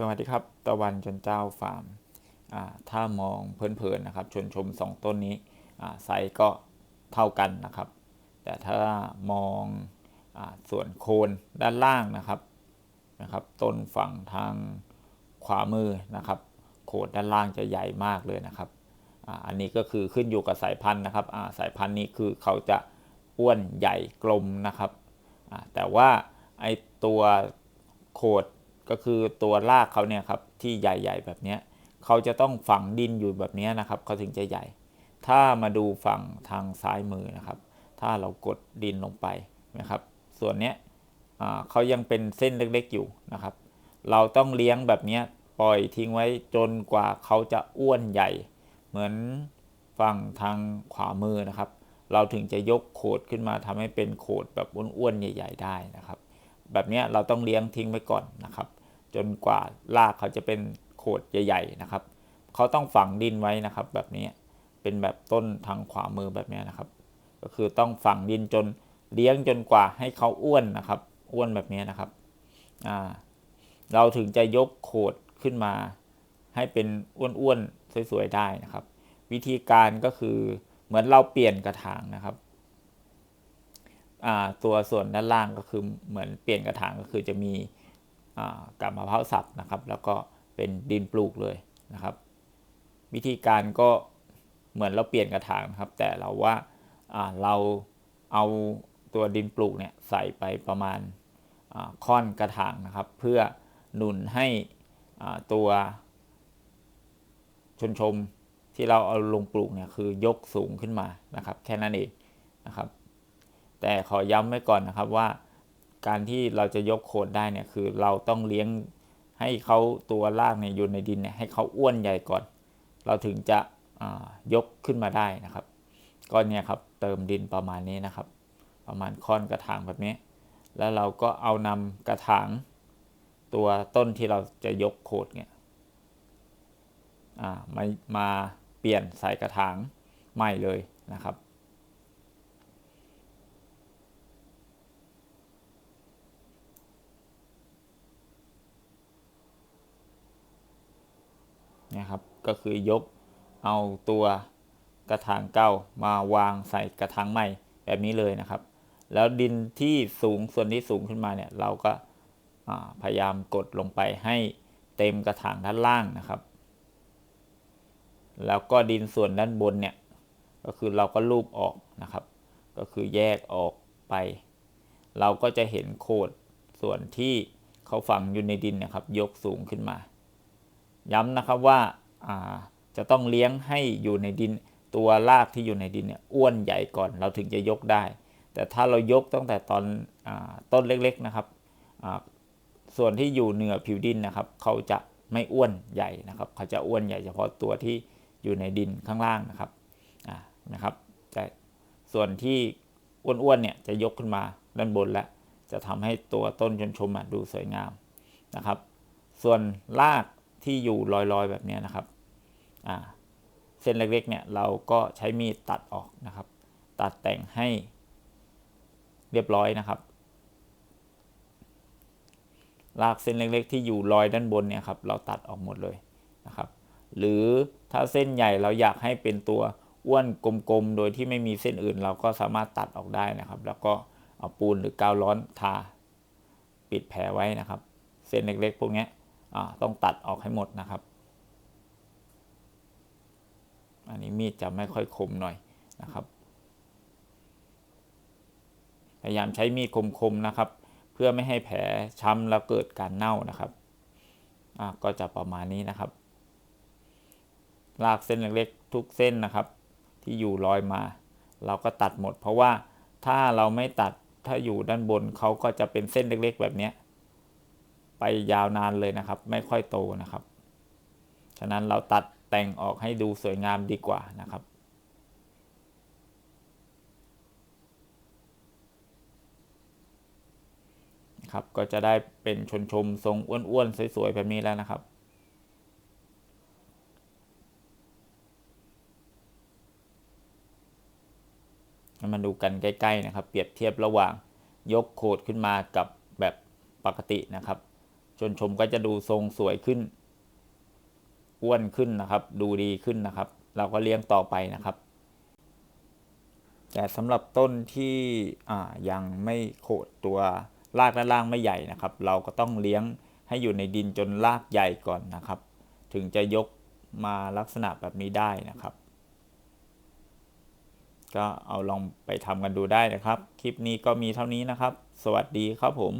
สวัสดีครับ ตะวันจนเจ้าฟาร์มถ้ามองเพลินๆนะครับชนชมสองต้นนี้อ่าไซส์ก็เท่ากันนะครับ แต่ถ้ามองอส่วนโคนด้านล่างนะครับนะครับ ต้นฝั่งทางขวามือนะครับ โคนด้านล่างจะใหญ่มากเลยนะครับออันนี้ก็คือขึ้นอยู่กับสายพันธุ์นะครับาสายพันธุ์นี้คือเขาจะอ้วนใหญ่กลมนะครับแต่ว่าไอตัวโคด ก็คือตัวรากเขาเนี่ยครับที่ใหญ่ๆแบบนี้เขาจะต้องฝังดินอยู่แบบนี้นะครับเขาถึงจะใหญ่ ถ้ามาดูฝั่งทางซ้ายมือนะครับ ถ้าเรากดดินลงไปนะครับ ส่วนเนี้ยเขายังเป็นเส้นเล็กๆอยู่นะครับ เราต้องเลี้ยงแบบนี้ปล่อยทิ้งไว้จนกว่าเขาจะอ้วนใหญ่ เหมือนฝั่งทางขวามือนะครับ เราถึงจะยกโขดขึ้นมาทำให้เป็นโขดแบบอ้วนๆใหญ่ ๆ ได้นะครับ แบบนี้เราต้องเลี้ยงทิ้งไว้ก่อนนะครับ จนกว่ารากเขาจะเป็นโขดใหญ่ๆนะครับ เขาต้องฝังดินไว้นะครับ แบบนี้เป็นแบบต้นทางขวามือแบบนี้นะครับ ก็คือต้องฝังดินจนเลี้ยงจนกว่าให้เขาอ้วนนะครับ อ้วนแบบนี้นะครับอ่าเราถึงจะยกโขดขึ้นมา ให้เป็นอ้วนๆสวยๆได้นะครับ วิธีการก็คือเหมือนเราเปลี่ยนกระถางนะครับอ่าตัวส่วนด้านล่างก็คือเหมือนเปลี่ยนกระถางก็คือจะมี กับมะพร้าวสับนะครับ แล้วก็เป็นดินปลูกเลยนะครับ วิธีการก็เหมือนเราเปลี่ยนกระถางนะครับ แต่เราว่าเราเอาตัวดินปลูกเนี่ยใส่ไปประมาณค่อนกระถางนะครับ เพื่อหนุนให้ตัวชนชมที่เราเอาลงปลูกเนี่ยคือยกสูงขึ้นมานะครับ แค่นั้นเองนะครับ แต่ขอย้ำไว้ก่อนนะครับว่า การที่เราจะยกโคนได้เนี่ยคือเราต้องเลี้ยงให้เขาตัวรากเนี่ยอยู่ในดินเนี่ยให้เขาอ้วนใหญ่ก่อน เราถึงจะยกขึ้นมาได้นะครับก็เนี่ยครับเติมดินประมาณนี้นะครับ ประมาณค่อนกระถางแบบนี้ แล้วเราก็เอานำกระถางตัวต้นที่เราจะยกโคดเนี่ยมามาเปลี่ยนใส่กระถางใหม่เลยนะครับ นะครับ ก็คือยกเอาตัวกระถางเก่ามาวางใส่กระถางใหม่แบบนี้เลยนะครับ แล้วดินที่สูงส่วนที่สูงขึ้นมาเนี่ยเราก็าพยายามกดลงไปให้เต็มกระถางด้านล่างนะครับ แล้วก็ดินส่วนด้านบนเนี่ยก็คือเราก็ลูบออกนะครับ ก็คือแยกออกไป เราก็จะเห็นโคดส่วนที่เขาฝังอยู่ในดินนะครับ ยกสูงขึ้นมา ย้ำนะครับว่าจะต้องเลี้ยงให้อยู่ในดินตัวรากที่อยู่ในดินเนี่ยอ้วนใหญ่ก่อนเราถึงจะยกได้ แต่ถ้าเรายกตั้งแต่ตอนอต้นเล็กๆนะครับส่วนที่อยู่เหนือผิวดินนะครับเขาจะไม่อ้วนใหญ่นะครับ เขาจะอ้วนใหญ่เฉพาะตัวที่อยู่ในดินข้างล่างนะครับนะครับ แต่ส่วนที่อ้วนๆเนี่ยจะยกขึ้นมาด้านบนแล้วจะทำให้ตัวต้นชนชมดูสวยงามนะครับ ส่วนราก ที่อยู่ลอยๆแบบนี้นะครับเส้นเล็กๆเนี่ยเราก็ใช้มีดตัดออกนะครับ ตัดแต่งให้เรียบร้อยนะครับรากเส้นเล็กๆ ที่อยู่ลอยด้านบนเนี่ยครับเราตัดออกหมดเลยนะครับ หรือถ้าเส้นใหญ่เราอยากให้เป็นตัวอ้วนกลมๆ โดยที่ไม่มีเส้นอื่นเราก็สามารถตัดออกได้นะครับ แล้วก็เอาปูนหรือกาวร้อนทา ปิดแผลไว้นะครับ เส้นเล็กๆ พวกนี้ ต้องตัดออกให้หมดนะครับ อันนี้มีดจะไม่ค่อยคมหน่อยนะครับ พยายามใช้มีดคมๆนะครับ เพื่อไม่ให้แผลช้ำแล้วเกิดการเน่านะครับก็จะประมาณนี้นะครับ ลากเส้นเล็กๆทุกเส้นนะครับ ที่อยู่ลอยมา เราก็ตัดหมด เพราะว่าถ้าเราไม่ตัดถ้าอยู่ด้านบนเขาก็จะเป็นเส้นเล็กๆ แบบนี้ ไปยาวนานเลยนะครับ ไม่ค่อยโตนะครับ ฉะนั้นเราตัดแต่งออกให้ดูสวยงามดีกว่านะครับ ครับ ก็จะได้เป็นชนชมทรงอ้วนๆสวยๆแบบนี้แล้วนะครับมาดูกันใกล้ ๆ นะครับ เปรียบเทียบระหว่างยกโคดขึ้นมากับแบบปกตินะครับ ชนชมก็จะดูทรงสวยขึ้น อ้วนขึ้นนะครับ ดูดีขึ้นนะครับ เราก็เลี้ยงต่อไปนะครับ แต่สำหรับต้นที่ยังไม่โขดตัวรากด้านล่างไม่ใหญ่นะครับ เราก็ต้องเลี้ยงให้อยู่ในดินจนรากใหญ่ก่อนนะครับ ถึงจะยกมาลักษณะแบบนี้ได้นะครับ ก็เอาลองไปทำกันดูได้นะครับ คลิปนี้ก็มีเท่านี้นะครับ สวัสดีครับผม